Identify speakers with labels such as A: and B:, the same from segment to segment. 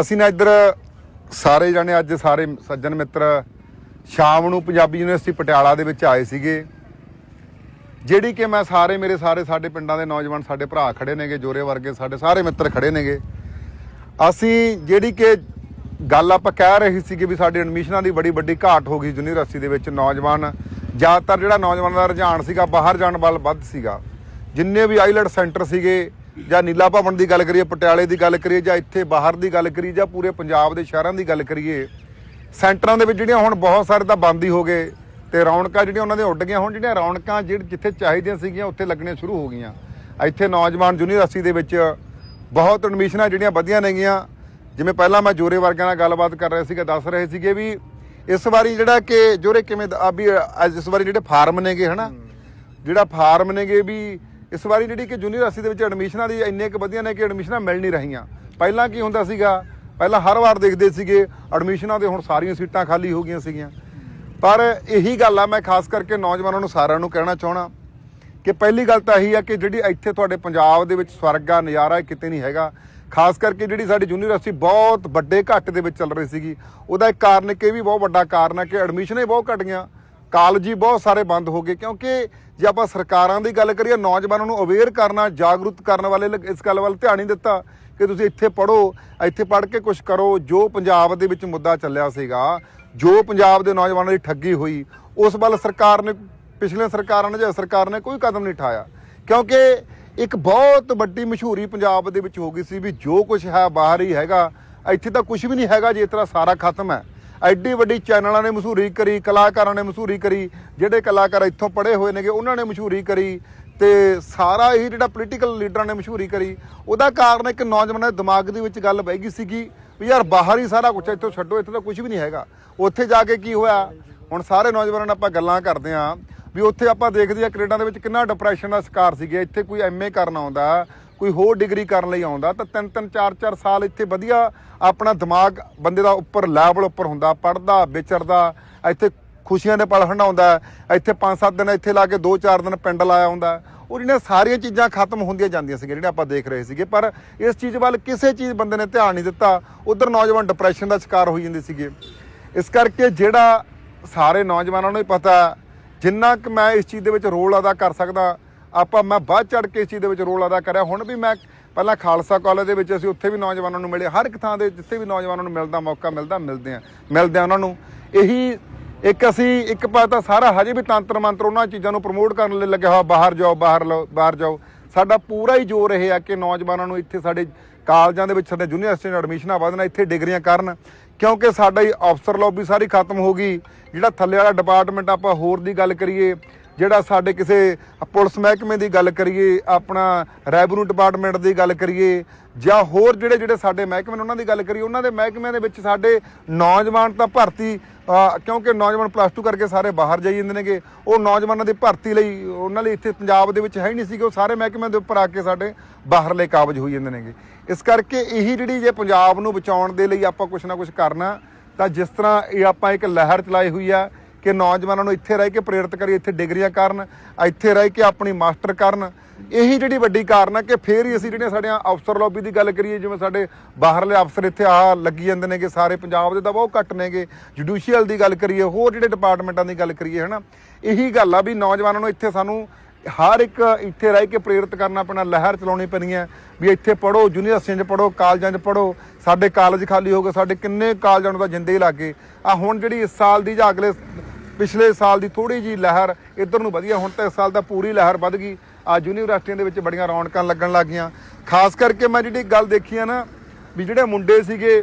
A: ਅਸੀਂ ਨਾ ਇੱਧਰ ਸਾਰੇ ਜਾਣੇ ਅੱਜ ਸਾਰੇ ਸੱਜਣ ਮਿੱਤਰ ਸ਼ਾਮ ਨੂੰ ਪੰਜਾਬੀ ਯੂਨੀਵਰਸਿਟੀ ਪਟਿਆਲਾ ਦੇ ਵਿੱਚ ਆਏ ਸੀਗੇ। ਜਿਹੜੀ ਕਿ ਮੈਂ ਸਾਰੇ ਮੇਰੇ ਸਾਰੇ ਸਾਡੇ ਪਿੰਡਾਂ ਦੇ ਨੌਜਵਾਨ ਸਾਡੇ ਭਰਾ ਖੜੇ ਨੇਗੇ, ਜੋਰੇ ਵਰਗੇ ਸਾਡੇ ਸਾਰੇ ਮਿੱਤਰ ਖੜੇ ਨੇਗੇ। ਅਸੀਂ ਜਿਹੜੀ ਕਿ ਗੱਲ ਆਪਾਂ ਕਹਿ ਰਹੇ ਸੀਗੇ ਵੀ ਸਾਡੇ ਐਡਮਿਸ਼ਨਾਂ ਦੀ ਬੜੀ ਵੱਡੀ ਘਾਟ ਹੋ ਗਈ ਯੂਨੀਵਰਸਿਟੀ ਦੇ ਵਿੱਚ ਨੌਜਵਾਨ। ਜ਼ਿਆਦਾਤਰ ਜਿਹੜਾ ਨੌਜਵਾਨਾਂ ਦਾ ਰੁਝਾਨ ਸੀਗਾ, ਬਾਹਰ ਜਾਣ ਵੱਲ ਵੱਧ ਸੀਗਾ। ਜਿੰਨੇ ਵੀ ਆਈਲੈਂਡ ਸੈਂਟਰ ਸੀਗੇ ਜਾਂ ਨੀਲਾ ਭਵਨ ਦੀ ਗੱਲ ਕਰੀਏ ਪਟਿਆਲੇ ਦੀ ਗੱਲ ਕਰੀਏ ਜਾਂ ਇੱਥੇ ਬਾਹਰ ਦੀ ਗੱਲ ਕਰੀਏ ਜਾਂ ਪੂਰੇ ਪੰਜਾਬ ਦੇ ਸ਼ਹਿਰਾਂ ਦੀ ਗੱਲ ਕਰੀਏ ਸੈਂਟਰਾਂ ਦੇ ਵਿੱਚ ਜਿਹੜੀਆਂ ਹੁਣ ਬਹੁਤ ਸਾਰੇ ਤਾਂ ਬੰਦ ਹੀ ਹੋ ਗਏ ਤੇ ਰੌਣਕਾਂ ਜਿਹੜੀਆਂ ਉਹਨਾਂ ਦੇ ਉੱਡ ਗਈਆਂ ਹੁਣ ਜਿਹੜੀਆਂ ਰੌਣਕਾਂ ਜਿਹੜੇ ਜਿੱਥੇ ਚਾਹੀਦੀਆਂ ਸੀਗੀਆਂ ਉੱਥੇ ਲੱਗਣੀਆਂ ਸ਼ੁਰੂ ਹੋ ਗਈਆਂ। ਇੱਥੇ ਨੌਜਵਾਨ ਯੂਨੀਵਰਸਿਟੀ ਦੇ ਵਿੱਚ ਬਹੁਤ ਐਡਮਿਸ਼ਨਾਂ ਜਿਹੜੀਆਂ ਵਧੀਆਂ ਨੇਗੀਆਂ ਜਿਵੇਂ ਪਹਿਲਾਂ ਮੈਂ ਜੋਰੇ ਵਰਗਿਆਂ ਨਾਲ ਗੱਲਬਾਤ ਕਰ ਰਿਹਾ ਸੀਗਾ ਦੱਸ ਰਹੇ ਸੀਗੇ ਵੀ ਇਸ ਵਾਰੀ ਜਿਹੜਾ ਕਿ ਜੋਰੇ ਕਿਵੇਂ ਆ ਵੀ ਇਸ ਵਾਰੀ ਜਿਹੜੇ ਫਾਰਮ ਨੇਗੇ ਹਨਾ? ਜਿਹੜਾ ਫਾਰਮ ਨੇਗੇ ਵੀ ਇਸ ਵਾਰੀ ਜਿਹੜੀ ਕਿ ਯੂਨੀਵਰਸਿਟੀ ਦੇ ਵਿੱਚ ਐਡਮਿਸ਼ਨਾਂ ਦੀ ਇੰਨੇ ਕੁ ਵਧੀਆ ਨੇ ਕਿ ਐਡਮਿਸ਼ਨਾਂ ਮਿਲ ਨਹੀਂ ਰਹੀਆਂ। ਪਹਿਲਾਂ ਕੀ ਹੁੰਦਾ ਸੀਗਾ? ਪਹਿਲਾਂ ਹਰ ਵਾਰ ਦੇਖਦੇ ਸੀਗੇ ਐਡਮਿਸ਼ਨਾਂ ਦੇ ਹੁਣ ਸਾਰੀਆਂ ਸੀਟਾਂ ਖਾਲੀ ਹੋ ਗਈਆਂ ਸੀਗੀਆਂ। ਪਰ ਇਹੀ ਗੱਲ ਆ, ਮੈਂ ਖਾਸ ਕਰਕੇ ਨੌਜਵਾਨਾਂ ਨੂੰ, ਸਾਰਿਆਂ ਨੂੰ ਕਹਿਣਾ ਚਾਹਣਾ ਕਿ ਪਹਿਲੀ ਗੱਲ ਤਾਂ ਇਹੀ ਆ ਕਿ ਜਿਹੜੀ ਇੱਥੇ ਤੁਹਾਡੇ ਪੰਜਾਬ ਦੇ ਵਿੱਚ ਸਵਰਗਾ ਨਜ਼ਾਰਾ ਇਹ ਕਿਤੇ ਨਹੀਂ ਹੈਗਾ। ਖਾਸ ਕਰਕੇ ਜਿਹੜੀ ਸਾਡੀ ਯੂਨੀਵਰਸਿਟੀ ਬਹੁਤ ਵੱਡੇ ਘੱਟ ਦੇ ਵਿੱਚ ਚੱਲ ਰਹੀ ਸੀਗੀ। ਉਹਦਾ ਇੱਕ ਕਾਰਨ ਕਿ ਇਹ ਵੀ ਬਹੁਤ ਵੱਡਾ ਕਾਰਨ ਹੈ ਕਿ ਐਡਮਿਸ਼ਨਾਂ ਹੀ ਬਹੁਤ ਘਟ ਗਈਆਂ। ਕਾਲਜ ਹੀ ਬਹੁਤ ਸਾਰੇ ਬੰਦ ਹੋ ਗਏ, ਕਿਉਂਕਿ ਜੇ ਆਪਾਂ ਸਰਕਾਰਾਂ ਦੀ ਗੱਲ ਕਰੀਏ, ਨੌਜਵਾਨਾਂ ਨੂੰ ਅਵੇਅਰ ਕਰਨਾ, ਜਾਗਰੂਕ ਕਰਨ ਵਾਲੇ ਇਸ ਗੱਲ ਵੱਲ ਧਿਆਨ ਨਹੀਂ ਦਿੱਤਾ ਕਿ ਤੁਸੀਂ ਇੱਥੇ ਪੜੋ ਇੱਥੇ ਪੜ੍ਹ ਕੇ ਕੁਝ ਕਰੋ, ਜੋ ਪੰਜਾਬ ਦੇ ਵਿੱਚ ਮੁੱਦਾ ਚੱਲਿਆ ਸੀਗਾ, ਜੋ ਪੰਜਾਬ ਦੇ ਨੌਜਵਾਨਾਂ ਦੀ ਠੱਗੀ ਹੋਈ, ਉਸ ਵੱਲ ਸਰਕਾਰ ਨੇ, ਪਿਛਲੇ ਸਰਕਾਰਾਂ ਨੇ ਜਾਂ ਸਰਕਾਰ ਨੇ ਕੋਈ ਕਦਮ ਨਹੀਂ ਉਠਾਇਆ। ਕਿਉਂਕਿ ਇੱਕ ਬਹੁਤ ਵੱਡੀ ਮਸ਼ਹੂਰੀ ਪੰਜਾਬ ਦੇ ਵਿੱਚ ਹੋ ਗਈ ਸੀ ਵੀ ਜੋ ਕੁਝ ਹੈ, ਬਾਹਰ ਹੀ ਹੈਗਾ, ਇੱਥੇ ਤਾਂ ਕੁਝ ਵੀ ਨਹੀਂ ਹੈਗਾ, ਜੇ ਤਰ੍ਹਾਂ ਸਾਰਾ ਖਤਮ ਹੈ। ਐਡੀ ਵੱਡੀ ਚੈਨਲਾਂ ਨੇ ਮਸ਼ਹੂਰੀ ਕਰੀ, ਕਲਾਕਾਰਾਂ ਨੇ ਮਸ਼ਹੂਰੀ ਕਰੀ, ਜਿਹੜੇ ਕਲਾਕਾਰ ਇੱਥੋਂ ਪੜ੍ਹੇ ਹੋਏ ਨੇਗੇ, ਉਹਨਾਂ ਨੇ ਮਸ਼ਹੂਰੀ ਕਰੀ ਤੇ ਸਾਰਾ ਇਹ ਜਿਹੜਾ ਪੋਲੀਟੀਕਲ ਲੀਡਰਾਂ ਨੇ ਮਸ਼ਹੂਰੀ ਕਰੀ। ਉਹਦਾ ਕਾਰਨ ਇੱਕ ਨੌਜਵਾਨਾਂ ਦੇ ਦਿਮਾਗ ਦੇ ਵਿੱਚ ਗੱਲ ਬਹਿ ਗਈ ਸੀਗੀ ਵੀ ਯਾਰ ਬਾਹਰ ਹੀ ਸਾਰਾ ਕੁਝ ਇੱਥੋਂ ਛੱਡੋ, ਇੱਥੇ ਤਾਂ ਕੁਝ ਵੀ ਨਹੀਂ ਹੈਗਾ। ਉੱਥੇ ਜਾ ਕੇ ਕੀ ਹੋਇਆ? ਹੁਣ ਸਾਰੇ ਨੌਜਵਾਨਾਂ ਨਾਲ ਆਪਾਂ ਗੱਲਾਂ ਕਰਦੇ ਆਂ ਵੀ ਉੱਥੇ ਆਪਾਂ ਦੇਖਦੇ ਆ ਕੈਨੇਡਾ ਦੇ ਵਿੱਚ ਕਿੰਨਾ ਡਿਪਰੈਸ਼ਨ ਦਾ ਸ਼ਿਕਾਰ ਸੀਗੇ, ਇੱਥੇ ਕੋਈ ਐਮਏ ਕਰਨ ਆਉਂਦਾ ਕੋਈ ਹੋਰ ਡਿਗਰੀ ਕਰਨ ਲਈ ਆਉਂਦਾ, ਤਾਂ ਤਿੰਨ ਤਿੰਨ, ਚਾਰ ਚਾਰ ਸਾਲ ਇੱਥੇ ਵਧੀਆ ਆਪਣਾ ਦਿਮਾਗ ਬੰਦੇ ਦਾ ਉੱਪਰ ਲੈਵਲ ਉੱਪਰ ਹੁੰਦਾ ਪੜਦਾ ਵਿਚਰਦਾ, ਇੱਥੇ ਖੁਸ਼ੀਆਂ ਦੇ ਪਲ ਹੰਡਾਉਂਦਾ ਇੱਥੇ 5-7 ਦਿਨ ਇੱਥੇ ਲਾ ਕੇ 2-4 ਦਿਨ ਪਿੰਡ ਲਾਇਆ ਹੁੰਦਾ, ਉਹ ਜਿਹੜੀਆਂ ਸਾਰੀਆਂ ਚੀਜ਼ਾਂ ਖਤਮ ਹੁੰਦੀਆਂ ਜਾਂਦੀਆਂ ਸੀਗੀਆਂ, ਜਿਹੜੇ ਆਪਾਂ ਦੇਖ ਰਹੇ ਸੀਗੇ, ਪਰ ਇਸ ਚੀਜ਼ ਵੱਲ ਕਿਸੇ ਚੀਜ਼ ਬੰਦੇ ਨੇ ਧਿਆਨ ਨਹੀਂ ਦਿੱਤਾ, ਉਧਰ ਨੌਜਵਾਨ ਡਿਪਰੈਸ਼ਨ ਦਾ ਸ਼ਿਕਾਰ ਹੋਈ ਜਾਂਦੇ ਸੀਗੇ। ਇਸ ਕਰਕੇ ਜਿਹੜਾ ਸਾਰੇ ਨੌਜਵਾਨਾਂ ਨੂੰ ਹੀ ਪਤਾ, ਜਿੰਨਾ ਕਿ ਮੈਂ ਇਸ ਚੀਜ਼ ਦੇ ਵਿੱਚ ਰੋਲ ਅਦਾ ਕਰ ਸਕਦਾ ਆਪਾਂ ਮੈਂ ਬਾਅਦ ਚੜ ਕੇ ਇਸ ਚੀਜ਼ ਦੇ ਵਿੱਚ ਰੋਲ ਅਦਾ ਕਰਿਆ। ਹੁਣ ਵੀ ਮੈਂ ਪਹਿਲਾਂ ਖਾਲਸਾ ਕਾਲਜ ਦੇ ਵਿੱਚ ਅਸੀਂ ਉੱਥੇ ਵੀ ਨੌਜਵਾਨਾਂ ਨੂੰ ਮਿਲੇ। ਹਰ ਇੱਕ ਥਾਂ ਦੇ ਜਿੱਥੇ ਵੀ ਨੌਜਵਾਨਾਂ ਨੂੰ ਮਿਲਦਾ ਮੌਕਾ ਮਿਲਦਾ, ਮਿਲਦੇ ਆ। ਮਿਲਦੇ ਆ ਉਹਨਾਂ ਨੂੰ। ਇਹੀ ਇੱਕ ਅਸੀਂ ਇੱਕ ਪਾਸੇ ਤਾਂ ਸਾਰਾ ਹਜੇ ਵੀ ਤੰਤਰ ਮੰਤਰ ਉਹਨਾਂ ਚੀਜ਼ਾਂ ਨੂੰ ਪ੍ਰਮੋਟ ਕਰਨ ਲਈ ਲੱਗਿਆ ਹੋਇਆ, ਬਾਹਰ ਜਾਓ, ਬਾਹਰ ਲਓ, ਬਾਹਰ ਜਾਓ। ਸਾਡਾ ਪੂਰਾ ਹੀ ਜ਼ੋਰ ਇਹ ਆ ਕਿ ਨੌਜਵਾਨਾਂ ਨੂੰ ਇੱਥੇ ਸਾਡੇ ਕਾਲਜਾਂ ਦੇ ਵਿੱਚ, ਸਾਡੇ ਯੂਨੀਵਰਸਿਟੀ ਨਾਲ ਐਡਮਿਸ਼ਨਾਂ ਵਧਣਾ, ਇੱਥੇ ਡਿਗਰੀਆਂ ਕਰਨ। ਕਿਉਂਕਿ ਸਾਡਾ ਹੀ ਅਫਸਰ ਲੌਬੀ ਸਾਰੀ ਖਤਮ ਹੋ ਗਈ। ਜਿਹੜਾ ਥੱਲੇ ਵਾਲਾ ਡਿਪਾਰਟਮੈਂਟ ਆਪਾਂ ਹੋਰ ਦੀ ਗੱਲ ਕਰੀਏ ਜਿਹੜਾ ਸਾਡੇ ਕਿਸੇ ਪੁਲਿਸ ਮਹਿਕਮੇ ਦੀ ਗੱਲ ਕਰੀਏ, ਆਪਣਾ ਰੈਵਨਿਊ ਡਿਪਾਰਟਮੈਂਟ ਦੀ ਗੱਲ ਕਰੀਏ, ਜਾਂ ਹੋਰ ਜਿਹੜੇ ਜਿਹੜੇ ਸਾਡੇ ਮਹਿਕਮੇ ਨੇ ਉਹਨਾਂ ਦੀ ਗੱਲ ਕਰੀਏ, ਉਹਨਾਂ ਦੇ ਮਹਿਕਮਿਆਂ ਦੇ ਵਿੱਚ ਸਾਡੇ ਨੌਜਵਾਨ ਤਾਂ ਭਰਤੀ ਕਿਉਂਕਿ ਨੌਜਵਾਨ ਪਲੱਸ 2 ਕਰਕੇ ਸਾਰੇ ਬਾਹਰ ਜਾਈ ਜਾਂਦੇ ਨੇਗੇ, ਉਹ ਨੌਜਵਾਨਾਂ ਦੀ ਭਰਤੀ ਲਈ ਉਹਨਾਂ ਲਈ ਇੱਥੇ ਪੰਜਾਬ ਦੇ ਵਿੱਚ ਹੈ ਹੀ ਨਹੀਂ ਸੀਗੇ, ਉਹ ਸਾਰੇ ਮਹਿਕਮਿਆਂ ਦੇ ਉੱਪਰ ਆ ਕੇ ਸਾਡੇ ਬਾਹਰਲੇ ਕਾਬਜ ਹੋਈ ਜਾਂਦੇ ਨੇਗੇ। ਇਸ ਕਰਕੇ ਇਹੀ ਜਿਹੜੀ ਜੇ ਪੰਜਾਬ ਨੂੰ ਬਚਾਉਣ ਦੇ ਲਈ ਆਪਾਂ ਕੁਝ ਨਾ ਕੁਝ ਕਰਨਾ, ਤਾਂ ਜਿਸ ਤਰ੍ਹਾਂ ਇਹ ਆਪਾਂ ਇੱਕ ਲਹਿਰ ਚਲਾਈ ਹੋਈ ਆ ਕਿ ਨੌਜਵਾਨਾਂ ਨੂੰ ਇੱਥੇ ਰਹਿ ਕੇ ਪ੍ਰੇਰਿਤ ਕਰੀਏ, ਇੱਥੇ ਡਿਗਰੀਆਂ ਕਰਨ, ਇੱਥੇ ਰਹਿ ਕੇ ਆਪਣੀ ਮਾਸਟਰ ਕਰਨ। ਇਹੀ ਜਿਹੜੀ ਵੱਡੀ ਕਾਰਨ ਹੈ ਕਿ ਫੇਰ ਹੀ ਅਸੀਂ ਜਿਹੜੀਆਂ ਸਾਡੀਆਂ ਅਫਸਰ ਲੌਬੀ ਦੀ ਗੱਲ ਕਰੀਏ, ਜਿਵੇਂ ਸਾਡੇ ਬਾਹਰਲੇ ਅਫਸਰ ਇੱਥੇ ਆ ਲੱਗੀ ਜਾਂਦੇ ਨੇਗੇ, ਸਾਰੇ ਪੰਜਾਬ ਦੇ ਤਾਂ ਬਹੁਤ ਘੱਟ ਨੇਗੇ। ਜੁਡੀਸ਼ੀਅਲ ਦੀ ਗੱਲ ਕਰੀਏ, ਹੋਰ ਜਿਹੜੇ ਡਿਪਾਰਟਮੈਂਟਾਂ ਦੀ ਗੱਲ ਕਰੀਏ, ਹਨਾ? ਇਹੀ ਗੱਲ ਆ ਵੀ ਨੌਜਵਾਨਾਂ ਨੂੰ ਇੱਥੇ ਸਾਨੂੰ ਹਰ ਇੱਕ ਇੱਥੇ ਰਹਿ ਕੇ ਪ੍ਰੇਰਿਤ ਕਰਨਾ ਪੈਣਾ ਲਹਿਰ ਚਲਾਉਣੀ ਪੈਣੀ ਹੈ। ਵੀ ਇੱਥੇ ਪੜੋ ਯੂਨੀਵਰਸਿਟੀਆਂ 'ਚ ਪੜੋ ਕਾਲਜਾਂ 'ਚ ਪੜੋ ਸਾਡੇ ਕਾਲਜ ਖਾਲੀ ਹੋ ਗਏ, ਸਾਡੇ ਕਿੰਨੇ ਕਾਲਜਾਂ ਨੂੰ ਤਾਂ ਜਿੰਦੇ ਹੀ ਲੱਗੇ ਆ ਹੁਣ ਜਿਹੜੀ ਇਸ ਸਾਲ ਦੀ ਜਾਂ ਅਗਲੇ ਪਿਛਲੇ ਸਾਲ ਦੀ ਥੋੜੀ ਜੀ ਲਹਿਰ ਇੱਧਰ ਨੂੰ ਵਧੀਆ ਹੁਣ ਤਾਂ ਇਸ ਸਾਲ ਦਾ ਪੂਰੀ ਲਹਿਰ ਵੱਧ ਗਈ। ਆ ਯੂਨੀਵਰਸਿਟੀਆਂ ਦੇ ਵਿੱਚ ਬੜੀਆਂ ਰੌਣਕਾਂ ਲੱਗਣ ਲੱਗੀਆਂ ਖਾਸ ਕਰਕੇ ਮੈਂ ਜਿਹੜੀ ਗੱਲ ਦੇਖੀ ਆ ਨਾ, ਵੀ ਜਿਹੜੇ ਮੁੰਡੇ ਸੀਗੇ,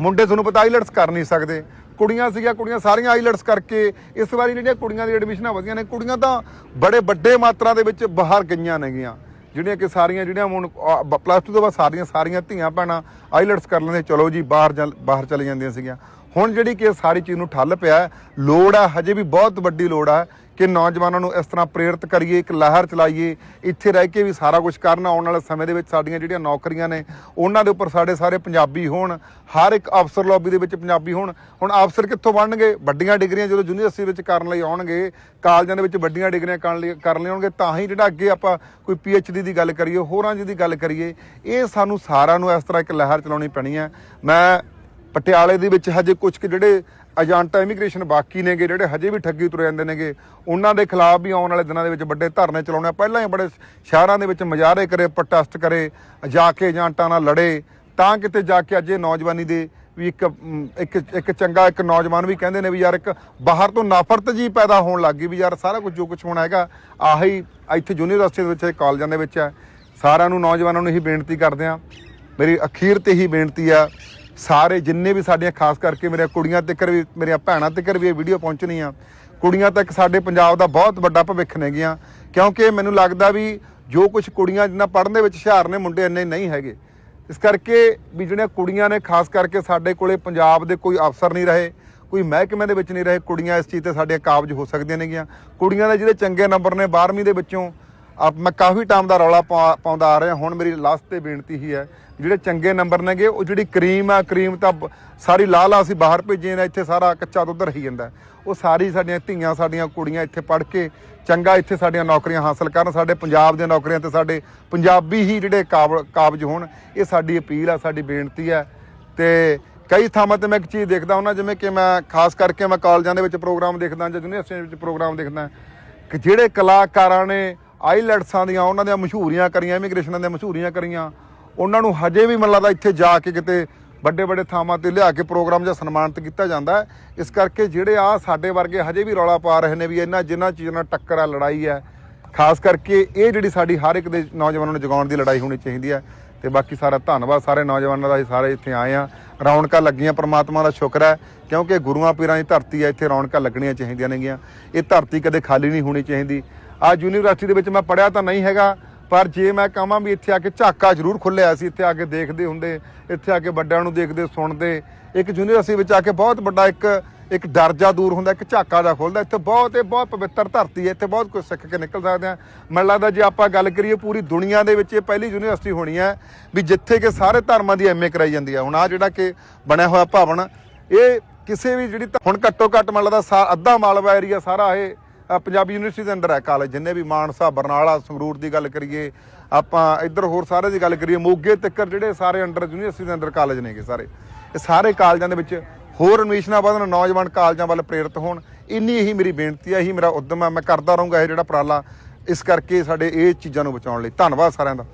A: ਮੁੰਡੇ ਤੁਹਾਨੂੰ ਪਤਾ ਆਈਲਟਸ ਕਰ ਨਹੀਂ ਸਕਦੇ। ਕੁੜੀਆਂ ਸੀਗੀਆਂ, ਕੁੜੀਆਂ ਸਾਰੀਆਂ ਆਈਲਟਸ ਕਰਕੇ ਇਸ ਵਾਰੀ ਜਿਹੜੀਆਂ ਕੁੜੀਆਂ ਦੀ ਐਡਮਿਸ਼ਨਾਂ ਵਧੀਆਂ ਨੇ, ਕੁੜੀਆਂ ਤਾਂ ਬੜੇ ਵੱਡੇ ਮਾਤਰਾ ਦੇ ਵਿੱਚ ਬਾਹਰ ਗਈਆਂ ਨੇਗੀਆਂ। ਜਿਹੜੀਆਂ ਕਿ ਸਾਰੀਆਂ, ਜਿਹੜੀਆਂ ਹੁਣ ਪਲੱਸ 2 ਤੋਂ ਬਾਅਦ ਸਾਰੀਆਂ ਸਾਰੀਆਂ ਧੀਆਂ ਭੈਣਾਂ ਆਈਲਟਸ ਕਰ ਲੈਂਦੇ ਚਲੋ ਜੀ, ਬਾਹਰ ਜਾ- ਬਾਹਰ ਚਲੇ ਜਾਂਦੀਆਂ ਸੀਗੀਆਂ। ਹੁਣ ਜਿਹੜੀ ਕਿ ਸਾਰੀ ਚੀਜ਼ ਨੂੰ ਠੱਲ ਪਿਆ ਲੋੜ ਹੈ ਹਜੇ ਵੀ ਬਹੁਤ ਵੱਡੀ ਲੋੜ ਹੈ ਕਿ ਨੌਜਵਾਨਾਂ ਨੂੰ ਇਸ ਤਰ੍ਹਾਂ ਪ੍ਰੇਰਿਤ ਕਰੀਏ, ਇੱਕ ਲਹਿਰ ਚਲਾਈਏ, ਇੱਥੇ ਰਹਿ ਕੇ ਵੀ ਸਾਰਾ ਕੁਝ ਕਰਨ ਆਉਣ ਵਾਲੇ ਸਮੇਂ ਦੇ ਵਿੱਚ ਸਾਡੀਆਂ ਜਿਹੜੀਆਂ ਨੌਕਰੀਆਂ ਨੇ, ਉਹਨਾਂ ਦੇ ਉੱਪਰ ਸਾਡੇ ਸਾਰੇ ਪੰਜਾਬੀ ਹੋਣ, ਹਰ ਇੱਕ ਅਫਸਰ ਲੌਬੀ ਦੇ ਵਿੱਚ ਪੰਜਾਬੀ ਹੋਣ। ਹੁਣ ਅਫਸਰ ਕਿੱਥੋਂ ਬਣਨਗੇ? ਵੱਡੀਆਂ ਡਿਗਰੀਆਂ ਜਦੋਂ ਯੂਨੀਵਰਸਿਟੀ ਵਿੱਚ ਕਰਨ ਲਈ ਆਉਣਗੇ, ਕਾਲਜਾਂ ਦੇ ਵਿੱਚ ਵੱਡੀਆਂ ਡਿਗਰੀਆਂ ਕਰਨ ਲਈ ਕਰਨ ਲਈ ਆਉਣਗੇ, ਤਾਂ ਹੀ ਜਿਹੜਾ ਅੱਗੇ ਆਪਾਂ ਕੋਈ ਡੀ ਦੀ ਗੱਲ ਕਰੀਏ, ਹੋਰਾਂ ਜੀ ਦੀ ਗੱਲ ਕਰੀਏ, ਇਹ ਸਾਨੂੰ ਸਾਰਿਆਂ ਨੂੰ ਇਸ ਤਰ੍ਹਾਂ ਇੱਕ ਲਹਿਰ ਚਲਾਉਣੀ ਪੈਣੀ ਹੈ। ਮੈਂ ਪਟਿਆਲੇ ਦੇ ਵਿੱਚ ਹਜੇ ਕੁਝ ਕੁ ਜਿਹੜੇ ਏਜੰਟਾ ਇਮੀਗ੍ਰੇਸ਼ਨ ਬਾਕੀ ਨੇਗੇ, ਜਿਹੜੇ ਹਜੇ ਵੀ ਠੱਗੀ ਤੁਰੇ ਜਾਂਦੇ ਨੇਗੇ, ਉਹਨਾਂ ਦੇ ਖਿਲਾਫ ਵੀ ਆਉਣ ਵਾਲੇ ਦਿਨਾਂ ਦੇ ਵਿੱਚ ਵੱਡੇ ਧਰਨੇ ਚਲਾਉਣੇ ਆ। ਪਹਿਲਾਂ ਹੀ ਬੜੇ ਸ਼ਹਿਰਾਂ ਦੇ ਵਿੱਚ ਮੁਜ਼ਾਹਰੇ ਕਰੇ ਪ੍ਰੋਟੈਸਟ ਕਰੇ, ਜਾ ਕੇ ਏਜੰਟਾਂ ਨਾਲ ਲੜੇ, ਤਾਂ ਕਿਤੇ ਜਾ ਕੇ ਅੱਜ ਇਹ ਨੌਜਵਾਨੀ ਦੇ ਵੀ ਇੱਕ ਇੱਕ ਇੱਕ ਚੰਗਾ ਇੱਕ ਨੌਜਵਾਨ ਵੀ ਕਹਿੰਦੇ ਨੇ ਵੀ ਯਾਰ ਇੱਕ ਬਾਹਰ ਤੋਂ ਨਫ਼ਰਤ ਜੀ ਪੈਦਾ ਹੋਣ ਲੱਗ ਗਈ ਵੀ ਯਾਰ ਸਾਰਾ ਕੁਝ ਜੋ ਕੁਝ ਹੋਣਾ ਹੈਗਾ, ਆਹੀ ਇੱਥੇ ਯੂਨੀਵਰਸਿਟੀ ਦੇ ਵਿੱਚ, ਇਹ ਕਾਲਜਾਂ ਦੇ ਵਿੱਚ ਹੈ ਸਾਰਿਆਂ ਨੂੰ ਨੌਜਵਾਨਾਂ ਨੂੰ ਇਹੀ ਬੇਨਤੀ ਕਰਦੇ ਆ ਮੇਰੀ ਅਖੀਰ ਤੇ ਹੀ ਬੇਨਤੀ ਆ ਸਾਰੇ ਜਿੰਨੇ ਵੀ ਸਾਡੀਆਂ ਖਾਸ ਕਰਕੇ ਮੇਰੀਆਂ ਕੁੜੀਆਂ ਤੱਕਰ ਵੀ, ਮੇਰੀਆਂ ਭੈਣਾਂ ਤੱਕਰ ਵੀ ਇਹ ਵੀਡੀਓ ਪਹੁੰਚਣੀ ਆ ਕੁੜੀਆਂ ਤੱਕ ਸਾਡੇ ਪੰਜਾਬ ਦਾ ਬਹੁਤ ਵੱਡਾ ਭਵਿੱਖ ਨੇਗੀਆਂ ਕਿਉਂਕਿ ਮੈਨੂੰ ਲੱਗਦਾ ਵੀ ਜੋ ਕੁਝ ਕੁੜੀਆਂ ਜਿੰਨਾ ਪੜ੍ਹਨ ਦੇ ਵਿੱਚ ਹੁਸ਼ਿਆਰ ਨੇ, ਮੁੰਡੇ ਇੰਨੇ ਨਹੀਂ ਹੈਗੇ। ਇਸ ਕਰਕੇ ਵੀ ਜਿਹੜੀਆਂ ਕੁੜੀਆਂ ਨੇ, ਖਾਸ ਕਰਕੇ ਸਾਡੇ ਕੋਲੇ ਪੰਜਾਬ ਦੇ ਕੋਈ ਅਫਸਰ ਨਹੀਂ ਰਹੇ, ਕੋਈ ਮਹਿਕਮੇ ਦੇ ਵਿੱਚ ਨਹੀਂ ਰਹੇ, ਕੁੜੀਆਂ ਇਸ ਚੀਜ਼ ਤੇ ਸਾਡੀਆਂ ਕਾਬਜ ਹੋ ਸਕਦੀਆਂ ਨੇਗੀਆਂ ਕੁੜੀਆਂ ਦੇ ਜਿਹੜੇ ਚੰਗੇ ਨੰਬਰ ਨੇ 12ਵੀਂ ਦੇ ਵਿੱਚੋਂ ਆਪ ਮੈਂ ਕਾਫੀ ਟਾਈਮ ਦਾ ਰੌਲਾ ਪਾ- ਪਾਉਂਦਾ ਆ ਰਿਹਾ, ਹੁਣ ਮੇਰੀ ਲਾਸਟ ਤੇ ਬੇਨਤੀ ਹੀ ਹੈ, ਜਿਹੜੇ ਚੰਗੇ ਨੰਬਰ ਨੇਗੇ, ਉਹ ਜਿਹੜੀ ਕਰੀਮ ਆ ਕਰੀਮ ਤਾਂ ਬ- ਸਾਰੀ ਲਾਹ ਲਾ ਅਸੀਂ ਬਾਹਰ ਭੇਜੇ ਨੇ, ਇੱਥੇ ਸਾਰਾ ਕੱਚਾ ਦੁੱਧ ਰਹੀ ਜਾਂਦਾ ਉਹ ਸਾਰੀ ਸਾਡੀਆਂ ਧੀਆਂ, ਸਾਡੀਆਂ ਕੁੜੀਆਂ ਇੱਥੇ ਪੜ੍ਹ ਕੇ ਚੰਗਾ ਇੱਥੇ ਸਾਡੀਆਂ ਨੌਕਰੀਆਂ ਹਾਸਲ ਕਰਨ, ਸਾਡੇ ਪੰਜਾਬ ਦੀਆਂ ਨੌਕਰੀਆਂ ਤੇ ਸਾਡੇ ਪੰਜਾਬੀ ਹੀ ਜਿਹੜੇ ਕਾਬਲ ਕਾਬਜ ਹੋਣ, ਇਹ ਸਾਡੀ ਅਪੀਲ ਆ, ਸਾਡੀ ਬੇਨਤੀ ਹੈ ਤੇ ਕਈ ਥਾਵਾਂ ਤੇ ਮੈਂ ਇੱਕ ਚੀਜ਼ ਦੇਖਦਾ ਹੁੰਦਾ, ਜਿਵੇਂ ਕਿ ਮੈਂ ਖਾਸ ਕਰਕੇ ਮੈਂ ਕਾਲਜਾਂ ਦੇ ਵਿੱਚ ਪ੍ਰੋਗਰਾਮ ਦੇਖਦਾ ਜਾਂ ਯੂਨੀਵਰਸਿਟੀਆਂ ਵਿੱਚ ਪ੍ਰੋਗਰਾਮ ਦੇਖਦਾ, ਕਿ ਜਿਹੜੇ ਕਲਾਕਾਰਾਂ ਨੇ ਆਈਲੈਟਸਾਂ ਦੀਆਂ, ਉਹਨਾਂ ਦੀਆਂ ਮਸ਼ਹੂਰੀਆਂ ਕਰੀਆਂ, ਇਮੀਗ੍ਰੇਸ਼ਨਾਂ ਦੀਆਂ ਮਸ਼ਹੂਰੀਆਂ ਕਰੀਆਂ। ਉਹਨਾਂ ਨੂੰ ਹਜੇ ਵੀ ਮੈਨੂੰ ਲੱਗਦਾ ਇੱਥੇ ਜਾ ਕੇ ਕਿਤੇ ਵੱਡੇ ਵੱਡੇ ਥਾਵਾਂ ਤੇ ਲਿਆ ਕੇ ਪ੍ਰੋਗਰਾਮ ਜਾਂ ਸਨਮਾਨਿਤ ਕੀਤਾ ਜਾਂਦਾ ਇਸ ਕਰਕੇ ਜਿਹੜੇ ਆ ਸਾਡੇ ਵਰਗੇ ਹਜੇ ਵੀ ਰੌਲਾ ਪਾ ਰਹੇ ਨੇ ਵੀ ਇਹਨਾਂ ਜਿਨ੍ਹਾਂ ਚੀਜ਼ਾਂ ਨਾਲ ਟੱਕਰ ਆ, ਲੜਾਈ ਹੈ। ਖਾਸ ਕਰਕੇ ਇਹ ਜਿਹੜੀ ਸਾਡੀ ਹਰ ਇੱਕ ਦੇ ਨੌਜਵਾਨਾਂ ਨੂੰ ਜਗਾਉਣ ਦੀ ਲੜਾਈ ਹੋਣੀ ਚਾਹੀਦੀ ਹੈ। ਤੇ ਬਾਕੀ ਸਾਰਾ ਧੰਨਵਾਦ ਸਾਰੇ ਨੌਜਵਾਨਾਂ ਦਾ, ਅਸੀਂ ਸਾਰੇ ਇੱਥੇ ਆਏ ਆ ਰੌਣਕਾਂ ਲੱਗੀਆਂ, ਪ੍ਰਮਾਤਮਾ ਦਾ ਸ਼ੁਕਰ ਹੈ, ਕਿਉਂਕਿ ਗੁਰੂਆਂ ਪੀਰਾਂ ਦੀ ਧਰਤੀ ਹੈ, ਇੱਥੇ ਰੌਣਕਾਂ ਲੱਗਣੀਆਂ ਚਾਹੀਦੀਆਂ ਨੇਗੀਆਂ। ਇਹ ਧਰਤੀ ਕਦੇ ਖਾਲੀ ਨਹੀਂ ਹੋਣੀ ਚਾਹੀਦੀ। ਅੱਜ ਯੂਨੀਵਰਸਿਟੀ ਦੇ ਵਿੱਚ ਮੈਂ ਪੜਿਆ ਤਾਂ ਨਹੀਂ ਹੈਗਾ, ਪਰ ਜੇ ਮੈਂ ਕਹਾਂ ਵੀ ਇੱਥੇ ਆ ਕੇ ਝਾਕਾ ਜ਼ਰੂਰ ਖੁੱਲਿਆ ਸੀ, ਇੱਥੇ ਆ ਕੇ ਦੇਖਦੇ ਹੁੰਦੇ, ਇੱਥੇ ਆ ਕੇ ਵੱਡਿਆਂ ਨੂੰ ਦੇਖਦੇ, ਸੁਣਦੇ। ਇੱਕ ਯੂਨੀਵਰਸਿਟੀ ਵਿੱਚ ਆ ਕੇ ਬਹੁਤ ਵੱਡਾ ਇੱਕ ਇੱਕ ਦਰਜਾ ਦੂਰ ਹੁੰਦਾ, ਇੱਕ ਝਾਕਾ ਦਾ ਖੁੱਲਦਾ। ਇੱਥੇ ਬਹੁਤ, ਇਹ ਬਹੁਤ ਪਵਿੱਤਰ ਧਰਤੀ ਹੈ, ਇੱਥੇ ਬਹੁਤ ਕੁਝ ਸਿੱਖ ਕੇ ਨਿਕਲ ਸਕਦੇ ਆ ਮੈਨੂੰ ਲੱਗਦਾ ਜੇ ਆਪਾਂ ਗੱਲ ਕਰੀਏ ਪੂਰੀ ਦੁਨੀਆ ਦੇ ਵਿੱਚ ਇਹ ਪਹਿਲੀ ਯੂਨੀਵਰਸਿਟੀ ਹੋਣੀ ਹੈ, ਵੀ ਜਿੱਥੇ ਕਿ ਸਾਰੇ ਧਰਮਾਂ ਦੀ ਐਮਏ ਕਰਾਈ ਜਾਂਦੀ ਹੈ। ਹੁਣ ਆ ਜਿਹੜਾ ਕਿ ਬਣਿਆ ਹੋਇਆ ਭਵਨ, ਇਹ ਕਿਸੇ ਵੀ ਜਿਹੜੀ ਹੁਣ ਘੱਟੋ ਘੱਟ ਮੈਨੂੰ ਲੱਗਦਾ ਸਾ- ਅੱਧਾ ਮਾਲਵਾ ਏਰੀਆ ਸਾਰਾ ਇਹ ਪੰਜਾਬੀ ਯੂਨੀਵਰਸਿਟੀ ਦੇ ਅੰਦਰ ਹੈ ਕਾਲਜ, ਜਿੰਨੇ ਵੀ ਮਾਨਸਾ, ਬਰਨਾਲਾ, ਸੰਗਰੂਰ ਦੀ ਗੱਲ ਕਰੀਏ, ਆਪਾਂ ਇੱਧਰ ਹੋਰ ਸਾਰੇ ਦੀ ਗੱਲ ਕਰੀਏ, ਮੋਗੇ ਤੱਕਰ ਜਿਹੜੇ ਸਾਰੇ ਅੰਡਰ ਯੂਨੀਵਰਸਿਟੀ ਦੇ ਅੰਡਰ ਕਾਲਜ ਨੇਗੇ ਸਾਰੇ। ਇਹ ਸਾਰੇ ਕਾਲਜਾਂ ਦੇ ਵਿੱਚ ਹੋਰ ਐਡਮਿਸ਼ਨਾਂ ਵਧਣ, ਨੌਜਵਾਨ ਕਾਲਜਾਂ ਵੱਲ ਪ੍ਰੇਰਿਤ ਹੋਣ, ਇੰਨੀ ਹੀ ਮੇਰੀ ਬੇਨਤੀ ਹੈ, ਇਹੀ ਮੇਰਾ ਉਦਮ ਹੈ, ਮੈਂ ਕਰਦਾ ਰਹੂੰਗਾ ਇਹ ਜਿਹੜਾ ਉਪਰਾਲਾ, ਇਸ ਕਰਕੇ ਸਾਡੇ ਇਹ ਚੀਜ਼ਾਂ ਨੂੰ ਬਚਾਉਣ ਲਈ। ਧੰਨਵਾਦ ਸਾਰਿਆਂ ਦਾ।